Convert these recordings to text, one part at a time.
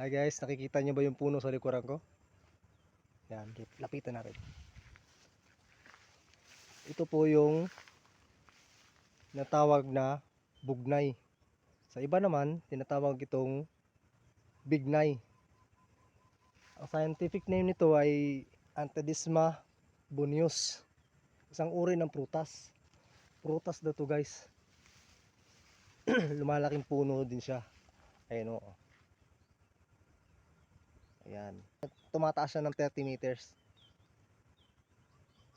Hi guys, nakikita niyo ba yung puno sa likuran ko? Yan, lapitan natin. Ito po yung natawag na bugnay. Sa iba naman, tinatawag itong bignay. Ang scientific name nito ay Antedisma bonius. Isang uri ng prutas. Prutas na to guys. Lumalaking puno din siya. Ayun o. Ayan. Tumataas siya ng 30 meters.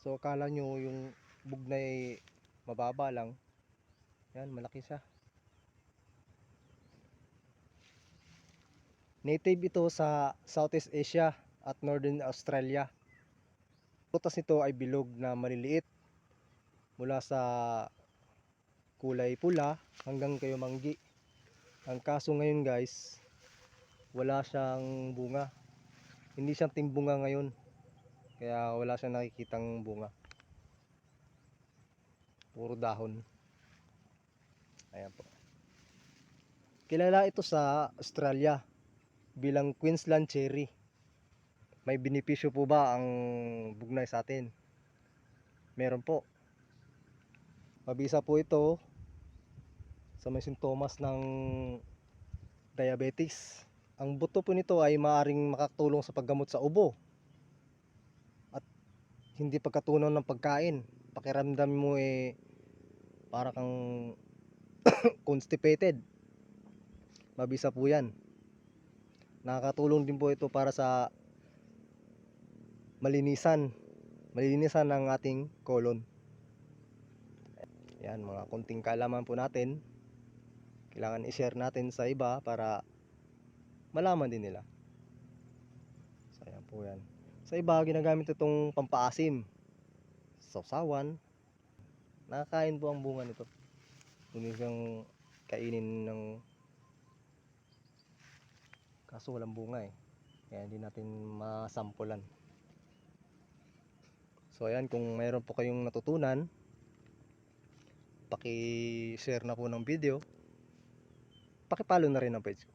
So akala nyo yung bugnay mababa lang. Yan, malaki siya. Native ito sa Southeast Asia at Northern Australia. Prutas nito ay bilog na maliliit mula sa kulay pula hanggang kayo manggi. Ang kaso ngayon guys, wala siyang bunga. Hindi siyang timbunga ngayon. Kaya wala siyang nakikitang bunga. Puro dahon. Ayan po. Kilala ito sa Australia bilang Queensland cherry. May benepisyo po ba ang bugnay sa atin? Meron po. Mabisa po ito sa may sintomas ng diabetes. Ang buto po nito ay maaring makatulong sa paggamot sa ubo at hindi pagkatunaw ng pagkain. Pakiramdam mo eh para kang constipated. Mabisa po yan. Nakakatulong din po ito para sa malinisan. Malinisan ng ating colon. Yan, mga konting kaalaman po natin. Kailangan i-share natin sa iba para malaman din nila. So, ayan po yan. Sa iba, ginagamit itong pampaasim. Sausawan. Nakakain po ang bunga nito. Hindi kainin ng kaso walang bunga eh. Kaya hindi natin masampulan. So ayan, kung mayroon po kayong natutunan, paki-share na po ng video. Paki-follow na rin ang page ko.